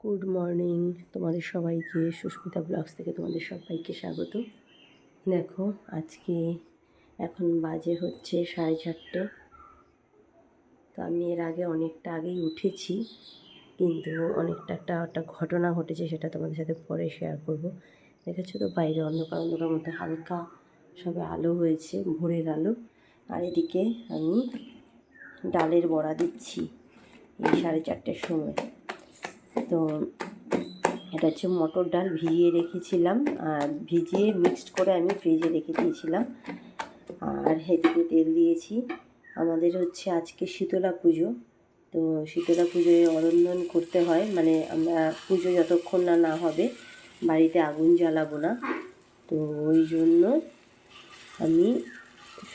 Good morning তোমাদের সবাইকে Susmita blogs থেকে তোমাদের সবাইকে স্বাগত। দেখো, আজকে এখন বাজে হচ্ছে সাড়ে চারটে। তো আমি এর আগে অনেকটা আগেই উঠেছি, কিন্তু অনেকটা একটা একটা ঘটনা ঘটেছে সেটা তোমাদের সাথে পরে শেয়ার করব। দেখেছ তো, বাইরে অন্ধকার অন্ধকার মধ্যে হালকা সবে আলো হয়েছে, ভোরের আলো। আর এদিকে আমি ডালের বড়া দিচ্ছি। এই সাড়ে চারটের সময়। তো এটা হচ্ছে মটর ডাল ভিজিয়ে রেখেছিলাম। আর ভিজিয়ে মিক্সড করে আমি ফ্রিজে রেখে দিয়েছিলাম। আর এদিকে তেল দিয়েছি। আমাদের হচ্ছে আজকে শীতলা পুজো। তো শীতলা পুজোয় অরন্দন করতে হয়। মানে আমরা পুজো যতক্ষণ না না হবে, বাড়িতে আগুন জ্বালাবো না। তো ওই জন্য আমি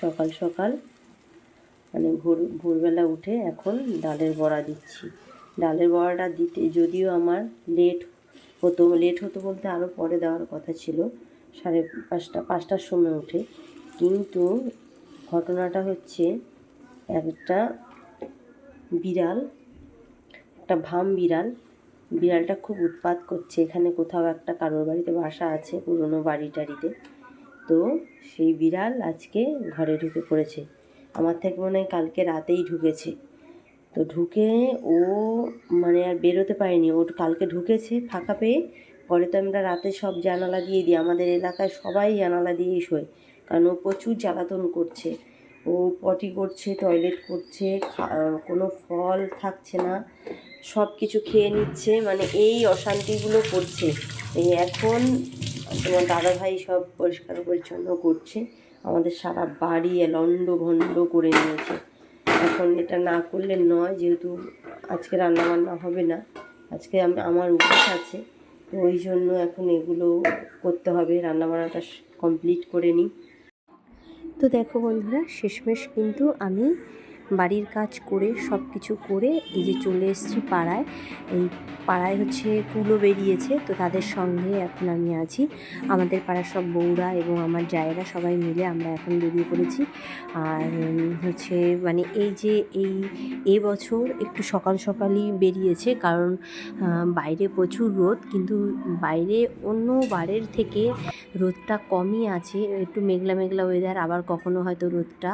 সকাল সকাল মানে ভোর, ভোরবেলা উঠে এখন ডালের বড়া দিচ্ছি। ডালের বড়াটা দিতে যদিও আমার লেট হতো লেট হতো বলতে আরও পরে দেওয়ার কথা ছিল, সাড়ে পাঁচটা, পাঁচটার সময় উঠে। কিন্তু ঘটনাটা হচ্ছে একটা বিড়াল, একটা ভাম বিড়াল। বিড়ালটা খুব উৎপাত করছে, এখানে কোথাও একটা কারোর বাড়িতে বাসা আছে, পুরনো বাড়ি টাড়িতে তো সেই বিড়াল আজকে ঘরে ঢুকে পড়েছে। আমার থেকে মনে হয় কালকে রাতেই ঢুকেছে। তো ঢুকে ও মানে আর বেরোতে পারেনি। ও কালকে ঢুকেছে ফাঁকা পেয়ে। পরে তো আমরা রাতে সব জানালা দিয়ে দিই। আমাদের এলাকায় সবাই জানালা দিয়েই শোয়। কারণ ও প্রচুর জ্বালাতন করছে। ও পটি করছে, টয়লেট করছে কোনো ফল থাকছে না। সব কিছু খেয়ে নিচ্ছে। মানে এই অশান্তিগুলো করছে। এই এখন তোমার দাদাভাই সব পরিষ্কার পরিচ্ছন্ন করছে। আমাদের সারা বাড়ি লন্ড ভন্ড করে নিয়েছে। এখন এটা না করলে নয়, যেহেতু আজকে রান্নাবান্না হবে না, আজকে আমি, আমার উপোস আছে, তো ওই জন্য এখন এগুলো করতে হবে, রান্নাবান্নাটা কমপ্লিট করে নিই। তো দেখো বন্ধুরা, শেষমেশ কিন্তু আমি বাড়ির কাজ করে সব কিছু করে এই যে চলে এসেছি পাড়ায়। এই পাড়ায় হচ্ছে কুলো বেরিয়েছে, তো তাদের সঙ্গে এখন আমি আছি। আমাদের পাড়ার সব বউরা এবং আমার জায়েরা সবাই মিলে আমরা এখন বেরিয়ে পড়েছি। আর হচ্ছে মানে এই যে এই এই বছর একটু সকাল সকালই বেরিয়েছে কারণ বাইরে প্রচুর রোদ, কিন্তু বাইরে অন্য বারের থেকে রোদটা কমই আছে। একটু মেঘলা মেঘলা ওয়েদার আবার কখনো হয়তো রোদটা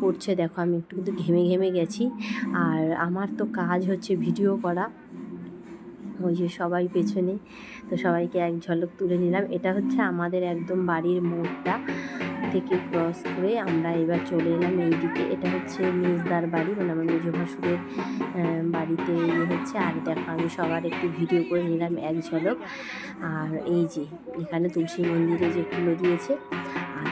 পড়ছে। দেখো আমি একটু কিন্তু ঘেমে ঘেমে গেছি। আর আমার তো কাজ হচ্ছে ভিডিও করা। ওই যে সবাই পেছনে, তো সবাইকে এক ঝলক তুলে নিলাম। এটা হচ্ছে আমাদের একদম বাড়ির মোড়টা থেকে ক্রস করে আমরা এবার চলে এলাম এইদিকে। এটা হচ্ছে মেজদার বাড়ি মানে আমার মেজ ভাসুরের বাড়িতে ইয়ে হচ্ছে। আর দেখো, আমি সবার একটু ভিডিও করে নিলাম এক ঝলক। আর এই যে, এখানে তুলসী মন্দিরে যে ফুলো দিয়েছে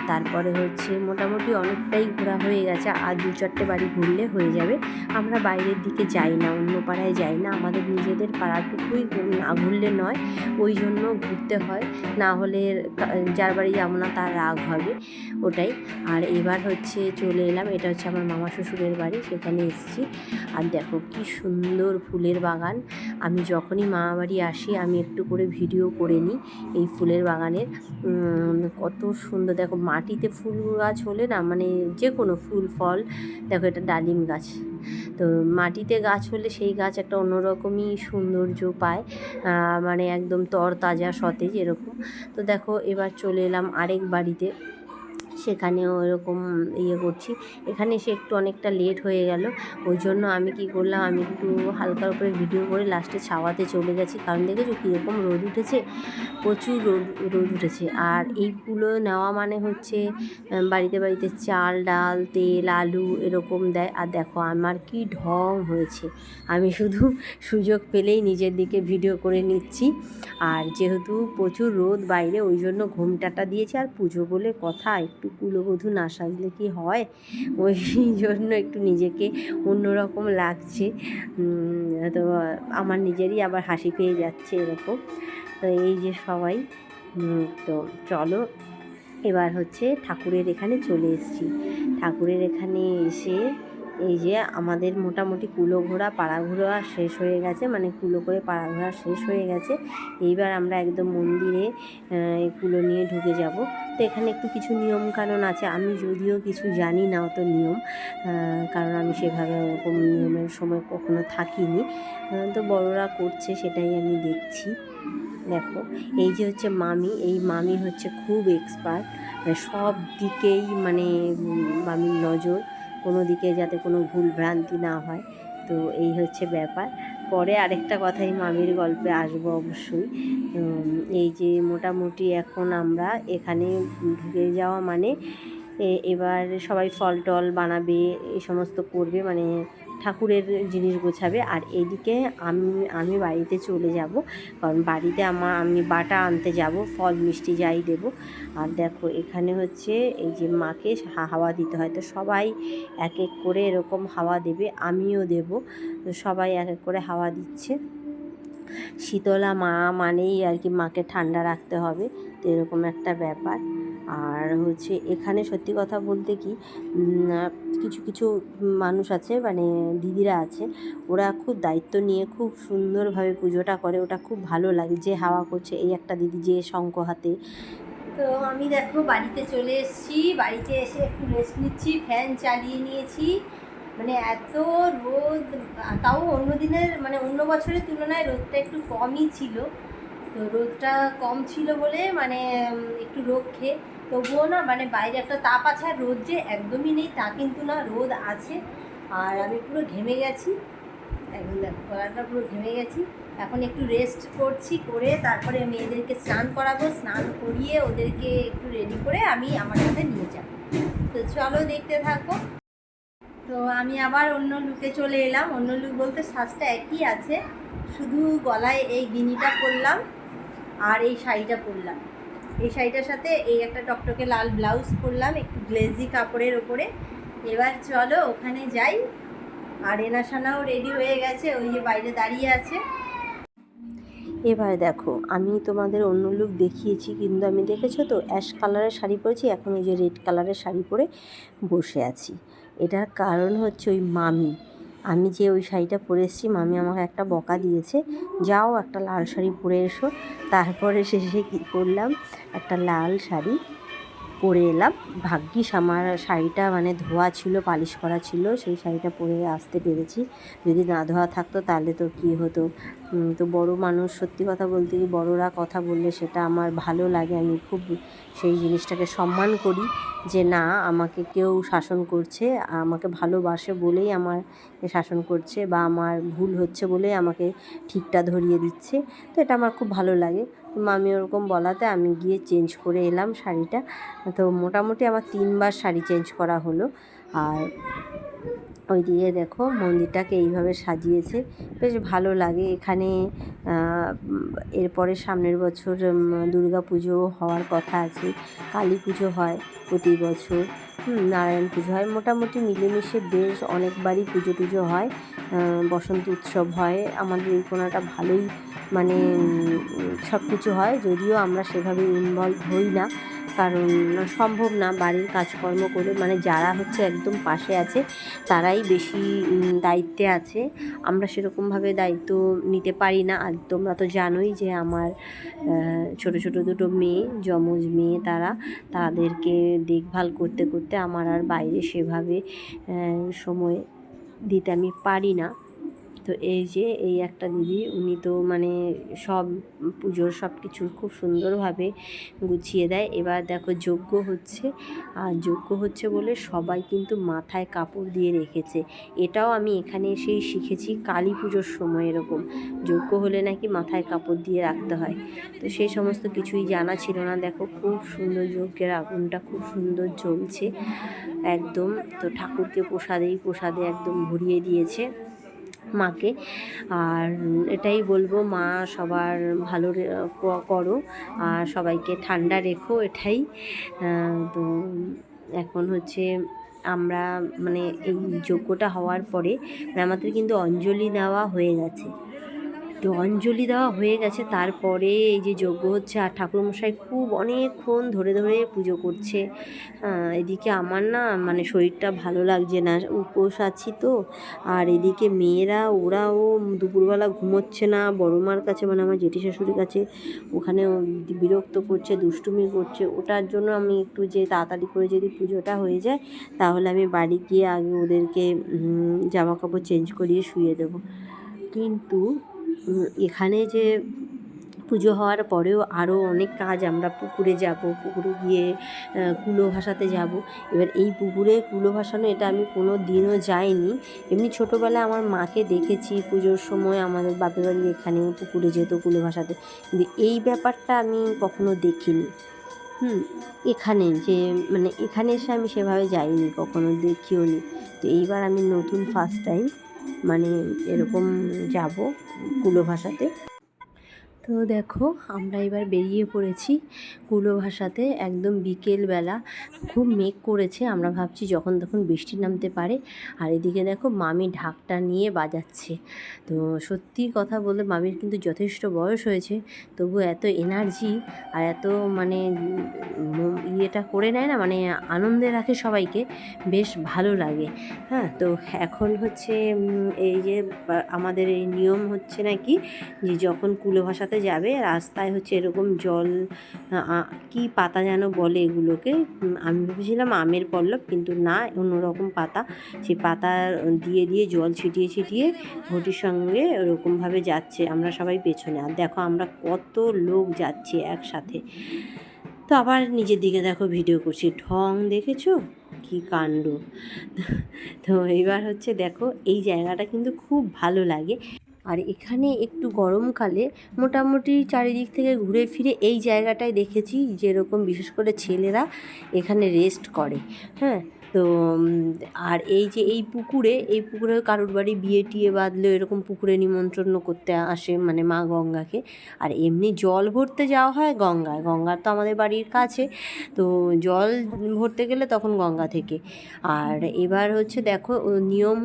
তারপরে হচ্ছে মোটামুটি অনেকটাই ঘোরা হয়ে গেছে, আর দু চারটে বাড়ি ঘুরলে হয়ে যাবে। আমরা বাইরের দিকে যাই না, অন্য পাড়ায় যাই না, আমাদের নিজেদের পাড়াটুকুই না ঘুরলে নয়, ওই জন্য ঘুরতে হয়। না হলে যার বাড়ি যাব না, তার রাগ হবে, ওটাই। আর এবার হচ্ছে চলে এলাম, এটা হচ্ছে আমার মামা শ্বশুরের বাড়ি, সেখানে এসেছি। আর দেখো কি সুন্দর ফুলের বাগান। আমি যখনই মামা বাড়ি আসি, আমি একটু করে ভিডিও করে নিই এই ফুলের বাগানের। কত সুন্দর, দেখো মাটিতে ফুল গাছ হলে না মানে যে কোনো ফুল, ফল, দেখো এটা ডালিম গাছ। তো মাটিতে গাছ হলে সেই গাছ একটা অন্যরকমই সৌন্দর্য পায় মানে একদম তরতাজা সতেজ এরকম। তো দেখো এবার চলে এলাম আরেক বাড়িতে। সেখানেও এরকম ইয়ে করছি। এখানে এসে একটু অনেকটা লেট হয়ে গেল। ওই জন্য আমি কি করলাম, আমি একটু হালকার উপরে ভিডিও করে লাস্টে ছাওয়াতে চলে গেছি। কারণ দেখেছ কীরকম রোদ উঠেছে? প্রচুর রোদ রোদ উঠেছে। আর এইগুলো নেওয়া মানে হচ্ছে বাড়িতে বাড়িতে চাল, ডাল, তেল, আলু এরকম দেয়। আর দেখো আমার কি ঢং হয়েছে। আমি শুধু সুযোগ পেলেই নিজের দিকে ভিডিও করে নিচ্ছি। আর যেহেতু প্রচুর রোদ বাইরে ওই জন্য ঘুমটাটা দিয়েছি। আর পুজো বলে কথা একটু কুলবধূ না সাজলে কি হয়? ওই জন্য একটু নিজেকে অন্যরকম লাগছে। তো আমার নিজেরই আবার হাসি পেয়ে যাচ্ছে এরকম। তো এই যে সবাই তো চলো, এবার হচ্ছে ঠাকুরের এখানে চলে এসেছি। ঠাকুরের এখানে এসে এই যে আমাদের মোটামুটি কুলো ঘোরা পাড়া ঘোরা শেষ হয়ে গেছে মানে কুলো করে পাড়া ঘোরা শেষ হয়ে গেছে। এইবার আমরা একদম মন্দিরে কুলো নিয়ে ঢুকে যাব। তো এখানে একটু কিছু নিয়ম কানুন আছে। আমি যদিও কিছু জানি না অত নিয়ম কারণ আমি সেভাবে ওরকম নিয়মের সময় কখনো থাকিনি। তো বড়রা করছে সেটাই আমি দেখছি। দেখো, এই যে হচ্ছে মামি, এই মামি হচ্ছে খুব এক্সপার্ট মানে সব দিকেই মানে মামির নজর। কোনো দিকে যাতে কোনো ভুল ভ্রান্তি না হয়। তো এই হচ্ছে ব্যাপার। পরে আরেকটা কথাই মামির গল্পে আসব অবশ্যই। এই যে মোটামুটি এখন আমরা এখানে ঢুকে যাওয়া মানে এবার সবাই ফল টল বানাবে এই সমস্ত করবে মানে ঠাকুরের জিনিস গোছাবে। আর এদিকে আমি আমি বাড়িতে চলে যাব, কারণ বাড়িতে আমার আমি বাটা আনতে যাব, ফল মিষ্টি যাই দেব। আর দেখো, এখানে হচ্ছে এই যে মাকে হাওয়া দিতে হয়, তো সবাই এক এক করে এরকম হাওয়া দেবে, আমিও দেব। তো সবাই এক এক করে হাওয়া দিচ্ছে। শীতলা মা মানেই আর কি মাকে ঠান্ডা রাখতে হবে, তো এরকম একটা ব্যাপার। আর হচ্ছে এখানে সত্যি কথা বলতে কি কিছু কিছু মানুষ আছে মানে দিদিরা আছে, ওরা খুব দায়িত্ব নিয়ে খুব সুন্দরভাবে পুজোটা করে, ওটা খুব ভালো লাগে, যে হাওয়া করছে, এই একটা দিদি যে শঙ্খ হাতে। তো আমি দেখো বাড়িতে চলে এসেছি, বাড়িতে এসে একটু রেস্ট নিচ্ছি ফ্যান চালিয়ে নিয়েছি। মানে এত রোদ, তাও অন্য দিনের মানে অন্য বছরের তুলনায় রোদটা একটু কমই ছিল। তো রোদটা কম ছিল বলে মানে একটু রক্ষে তবুও না মানে বাইরে একটা তাপ আছে আর রোদ যে একদমই নেই, তা কিন্তু না, রোদ আছে। আর আমি পুরো ঘেমে গেছি। একদম দেখো, গলাটা পুরো ঘেমে গেছি। এখন একটু রেস্ট করছি করে, তারপরে মেয়েদেরকে স্নান করাবো, স্নান করিয়ে ওদেরকে একটু রেডি করে আমি আমার সাথে নিয়ে যাব। তো চলো দেখতে থাকো। তো আমি আবার অন্য লুকে চলে এলাম। অন্য লুক বলতে সাজটা একই আছে। শুধু গলায় এই গিনিটা পরলাম আর এই শাড়িটা পরলাম। এই শাড়িটার সাথে এই একটা টকটকে লাল ব্লাউজ পরলাম, একটু গ্লেজি কাপড়ের ওপরে। এবার চলো ওখানে যাই। আর এনাসানাও রেডি হয়ে গেছে, ওই যে বাইরে দাঁড়িয়ে আছে। এবার দেখো, আমি তোমাদের অন্য লুক দেখিয়েছি, কিন্তু আমি দেখেছ তো অ্যাশ কালারের শাড়ি পরেছি, এখন ওই যে রেড কালারের শাড়ি পরে বসে আছি। এটার কারণ হচ্ছে ওই মামি। আমি যে ওই শাড়িটা পরে এসেছি, মামি আমাকে একটা বকা দিয়েছে, যাও একটা লাল শাড়ি পরে এসো। তারপরে শেষে কী করলাম, একটা লাল শাড়ি পরে এলাম। ভাগ্যিস আমার শাড়িটা মানে ধোয়া ছিল, পালিশ করা ছিল, সেই শাড়িটা পরে আসতে পেরেছি। যদি না ধোয়া থাকতো তাহলে তো কী হতো? তো বড় মানুষ, সত্যি কথা বলতে কি বড়রা কথা বললে সেটা আমার ভালো লাগে। আমি খুব সেই জিনিসটাকে সম্মান করি যে না, আমাকে কেউ শাসন করছে, আমাকে ভালোবাসে বলেই আমার শাসন করছে বা আমার ভুল হচ্ছে বলেই আমাকে ঠিকটা ধরিয়ে দিচ্ছে। তো এটা আমার খুব ভালো লাগে। মামি ওরকম বলাতে আমি গিয়ে চেঞ্জ করে এলাম শাড়িটা। তো মোটামুটি আমার তিনবার শাড়ি চেঞ্জ করা হলো। আর ওই দিয়ে দেখো মন্দিরটাকে এইভাবে সাজিয়েছে। বেশ ভালো লাগে এখানে। এরপরে সামনের বছর দুর্গা পুজো হওয়ার কথা আছে। কালী পুজো হয় প্রতি বছর। নারায়ণ পুজো হয়। মোটামুটি মিলেমিশে বেশ অনেকবারই পুজো টুজো হয়। বসন্ত উৎসব হয়। আমাদের এই কোনাটা ভালোই মানে সব কিছু হয়। যদিও আমরা সেভাবে ইনভলভ হই না, কারণ সম্ভব না বাড়ির কাজকর্ম করে। মানে যারা হচ্ছে একদম পাশে আছে, তারাই বেশি দায়িত্বে আছে। আমরা সেরকমভাবে দায়িত্ব নিতে পারি না। আর তোমরা তো জানোই যে আমার ছোট ছোট দুটো মেয়ে, যমজ মেয়ে তারা। তাদেরকে দেখভাল করতে করতে আমার আর বাইরে সেভাবে সময় দিতে আমি পারি না। তো এই যে, এই একটা দিদি, উনি তো মানে সব পুজোর সব কিছু খুব সুন্দরভাবে গুছিয়ে দেয়। এবার দেখো যজ্ঞ হচ্ছে। আর যজ্ঞ হচ্ছে বলে সবাই কিন্তু মাথায় কাপড় দিয়ে রেখেছে। এটাও আমি এখানে এসেই শিখেছি কালী পুজোর সময় এরকম। যজ্ঞ হলে নাকি মাথায় কাপড় দিয়ে রাখতে হয়। তো সেই সমস্ত কিছুই জানা ছিল না। দেখো খুব সুন্দর যজ্ঞের আগুনটা খুব সুন্দর জ্বলছে। একদম, তো ঠাকুরকে প্রসাদেই প্রসাদে একদম ভরিয়ে দিয়েছে। মাকে। আর এটাই বলব, মা সবার ভালো করো। আর সবাইকে ঠান্ডা রেখো, এটাই। তো এখন হচ্ছে আমরা মানে এই যোগ্যটা হওয়ার পরে আমাদের কিন্তু অঞ্জলি নেওয়া হয়ে গেছে। তো অঞ্জলি দেওয়া হয়ে গেছে। তারপরে এই যে যজ্ঞ হচ্ছে আর ঠাকুরমশাই খুব অনেকক্ষণ ধরে ধরে পুজো করছে। এদিকে আমার না মানে শরীরটা ভালো লাগছে না। উপোস আছি তো। আর এদিকে মেয়েরা, ওরাও দুপুরবেলা ঘুমোচ্ছে না। বড় মার কাছে মানে আমার জেঠি শাশুড়ির কাছে ওখানে বিরক্ত করছে, দুষ্টুমি করছে। ওটার জন্য আমি একটু যে তাড়াতাড়ি করে যদি পুজোটা হয়ে যায়, তাহলে আমি বাড়ি গিয়ে আগে ওদেরকে জামা কাপড় চেঞ্জ করিয়ে শুয়ে দেবো। কিন্তু এখানে যে পুজো হওয়ার পরেও আরও অনেক কাজ আমরা পুকুরে যাব, পুকুরে গিয়ে কুলো ভাসাতে যাব। এবার এই পুকুরে কুলো ভাসানো এটা আমি কোনো দিনও যাইনি। এমনি ছোটোবেলায় আমার মাকে দেখেছি পুজোর সময় আমাদের বাপের বাড়ি এখানে পুকুরে যেত কুলো ভাসাতে। কিন্তু এই ব্যাপারটা আমি কখনো দেখিনি। হুম, এখানে যে মানে এখানে এসে আমি সেভাবে যাইনি, কখনো দেখিও নি তো এইবার আমি নতুন ফার্স্ট টাইম মানে এরকম যাব কুলো ভাষাতে। তো দেখো, আমরা এবার বেরিয়ে পড়েছি কুলো ভাষাতে একদম বিকেলবেলা। খুব মেঘ করেছে, আমরা ভাবছি যখন তখন বৃষ্টি নামতে পারে। আর এদিকে দেখো, মামি ঢাকটা নিয়ে বাজাচ্ছে। তো সত্যি কথা বলতে মামির কিন্তু যথেষ্ট বয়স হয়েছে তবু এত এনার্জি আর এত মানে ইয়েটা করে নেয় না মানে আনন্দে রাখে সবাইকে, বেশ ভালো লাগে। হ্যাঁ তো এখন হচ্ছে এই যে আমাদের এই নিয়ম হচ্ছে নাকি যে যখন কুলো ভাষাতে যাবে। রাস্তায় হচ্ছে এরকম জল কি পাতা যেন বলে এগুলোকে। আমি ভেবেছিলাম আমের পল্লব কিন্তু না, অন্যরকম পাতা। সেই পাতা দিয়ে দিয়ে জল ছিটিয়ে ছিটিয়ে ঘটির সঙ্গে ওরকমভাবে যাচ্ছে আমরা সবাই পেছনে। আর দেখো আমরা কত লোক যাচ্ছে একসাথে। তো আবার নিজের দিকে দেখো ভিডিও করছি। ঢং দেখেছ? কি কাণ্ড। তো এইবার হচ্ছে দেখো এই জায়গাটা কিন্তু খুব ভালো লাগে। আর এখানে একটু গরমকালে মোটামুটি চারিদিক থেকে ঘুরে ফিরে এই জায়গাটায় দেখেছি যেরকম বিশেষ করে ছেলেরা এখানে রেস্ট করে হ্যাঁ? তো আর এই যে এই পুকুরে এই পুকুরে কারোর বাড়ি বিয়ে টিয়ে বাঁধলে এরকম পুকুরে নিমন্ত্রণ করতে আসে মানে মা গঙ্গাকে। আর এমনি জল ভরতে যাওয়া হয় গঙ্গায়। গঙ্গার তো আমাদের বাড়ির কাছে। তো জল ভরতে গেলে তখন গঙ্গা থেকে। আর এবার হচ্ছে দেখো নিয়ম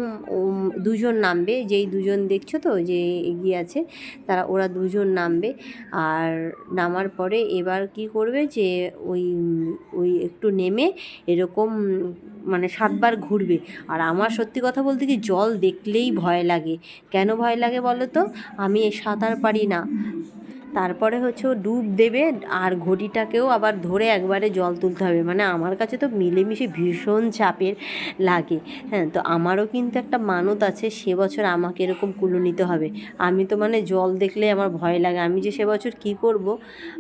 দুজন নামবে। যেই দুজন দেখছ তো, যে এগিয়ে আছে, তারা, ওরা দুজন নামবে। আর নামার পরে এবার কি করবে যে, ওই ওই একটু নেমে এরকম মানে সাতবার ঘুরবে। আর আমার সত্যি কথা বলতে কি জল দেখলেই ভয় লাগে। কেন ভয় লাগে বলো তো? আমি সাঁতার পারি না। তারপরে হচ্ছে ও ডুব দেবে আর ঘটিটাকেও আবার ধরে একবারে জল তুলতে হবে। মানে আমার কাছে তো মিলেমিশে ভীষণ চাপের লাগে। হ্যাঁ তো আমারও কিন্তু একটা মানত আছে, সে বছর আমাকে এরকম কুলো নিতে হবে। আমি তো মানে জল দেখলে আমার ভয় লাগে। আমি যে সে বছর কী করব?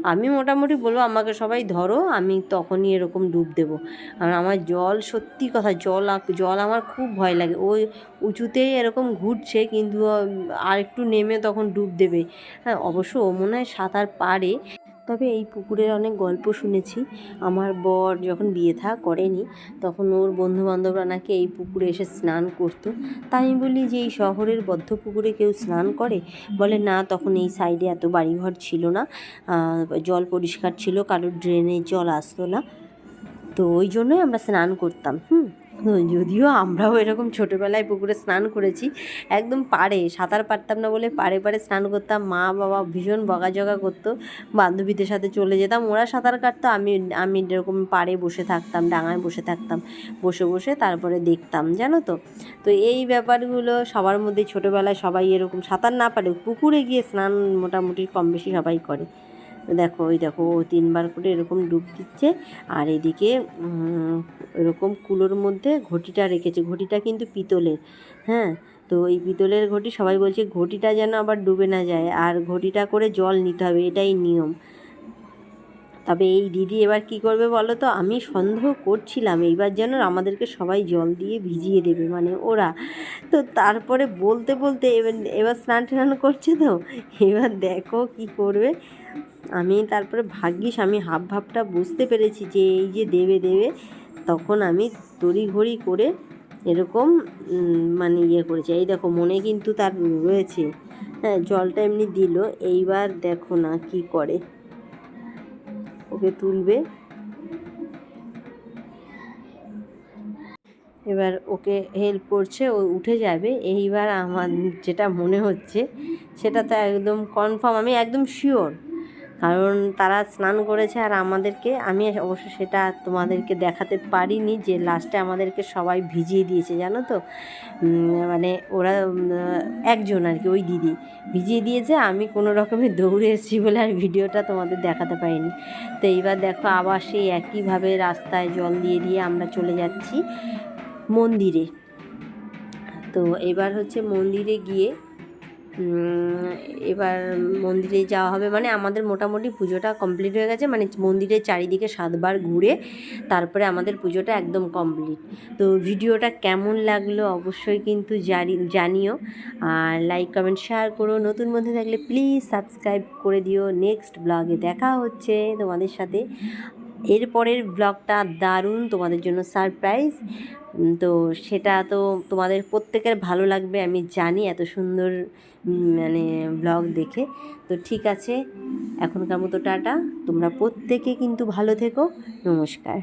আমি মোটামুটি বলব আমাকে সবাই ধরো, আমি তখনই এরকম ডুব দেবো। আর আমার জল সত্যি কথা, জল জল আমার খুব ভয় লাগে। ওই উঁচুতেই এরকম ঘুরছে, কিন্তু আর একটু নেমে তখন ডুব দেবে। হ্যাঁ অবশ্য ও মনে হয় সাঁতার পারে, তবে এই পুকুরের অনেক গল্প শুনেছি। আমার বর যখন বিয়ে থা করেনি, তখন ওর বন্ধু বান্ধবরা নাকি এই পুকুরে এসে স্নান করতো। তাই আমি বলি যে, এই শহরের বদ্ধ পুকুরে কেউ স্নান করে? বলে, না, তখন এই সাইডে এত বাড়িঘর ছিল না। জল পরিষ্কার ছিল, কারোর ড্রেনে জল আসতো না। তো ওই জন্যই আমরা স্নান করতাম। হুম। যদিও আমরাও এরকম ছোটোবেলায় পুকুরে স্নান করেছি, একদম পাড়ে, সাঁতার পারতাম না বলে পাড়ে পাড়ে স্নান করতাম, মা বাবা ভীষণ বকাঝকা করতো, বান্ধবীদের সাথে চলে যেতাম, ওরা সাঁতার কাটতো, আমি আমি এরকম পাড়ে বসে থাকতাম, ডাঙায় বসে থাকতাম, বসে বসে তারপরে দেখতাম, জানো তো? তো এই ব্যাপারগুলো সবার মধ্যে ছোটোবেলায় সবাই এরকম সাঁতার না পারে পুকুরে গিয়ে স্নান মোটামুটি কম বেশি সবাই করে। দেখো, ওই দেখো, ও তিনবার করে এরকম ডুব দিচ্ছে। আর এদিকে এরকম কুলোর মধ্যে ঘটিটা রেখেছে। ঘটিটা কিন্তু পিতলের হ্যাঁ? তো এই পিতলের ঘটি, সবাই বলছে ঘটিটা যেন আবার ডুবে না যায়। আর ঘটিটা করে জল নিতে হবে, এটাই নিয়ম। তবে এই দিদি এবার কি করবে বলো তো? আমি সন্দেহ করছিলাম, এইবার যেন আমাদেরকে সবাই জল দিয়ে ভিজিয়ে দেবে মানে ওরা। তো তারপরে বলতে বলতে এবার এবার স্নান টান করছে তো? এবার দেখো কি করবে। আমি তারপরে ভাগ্যিস আমি হাব ভাবটা বুঝতে পেরেছি যে এই যে দেবে দেবে, তখন আমি তড়িঘড়ি করে এরকম মানে ইয়ে করেছি। এই দেখো, মনে কিন্তু তার রয়েছে। হ্যাঁ জলটা এমনি দিল। এইবার দেখো না কি করে। ওকে তুলবে। এবার ওকে হেল্প করছে, ও উঠে যাবে। এইবার আমার যেটা মনে হচ্ছে, সেটা তো একদম কনফার্ম আমি একদম শিওর কারণ তারা স্নান করেছে আর আমাদেরকে, আমি অবশ্য সেটা তোমাদেরকে দেখাতে পারিনি যে লাস্টে আমাদেরকে সবাই ভিজিয়ে দিয়েছে, জানো তো? মানে ওরা একজন আর কি, ওই দিদি। ভিজিয়ে দিয়েছে, আমি কোনো রকমে দৌড়ে এসেছি বলে আর ভিডিওটা তোমাদের দেখাতে পারিনি। তো এইবার দেখো আবার সেই একইভাবে রাস্তায় জল দিয়ে দিয়ে আমরা চলে যাচ্ছি মন্দিরে। তো এবার হচ্ছে মন্দিরে গিয়ে এবার মন্দিরে যাওয়া হবে। মানে আমাদের মোটামুটি পুজোটা কমপ্লিট হয়ে গেছে। মানে মন্দিরের চারিদিকে সাতবার ঘুরে তারপরে আমাদের পুজোটা একদম কমপ্লিট তো ভিডিওটা কেমন লাগল অবশ্যই কিন্তু জানি, জানিও। আর লাইক কমেন্ট শেয়ার করো। নতুন বন্ধু থাকলে প্লিজ সাবস্ক্রাইব করে দিও। নেক্সট ব্লগে দেখা হচ্ছে তোমাদের সাথে। এরপরের ব্লগটা দারুণ তোমাদের জন্য সারপ্রাইজ তো সেটা তো তোমাদের প্রত্যেকের ভালো লাগবে, আমি জানি এত সুন্দর মানে ব্লগ দেখে। তো ঠিক আছে, এখনকার মতো টাটা। তোমরা প্রত্যেকে কিন্তু ভালো থেকো। নমস্কার।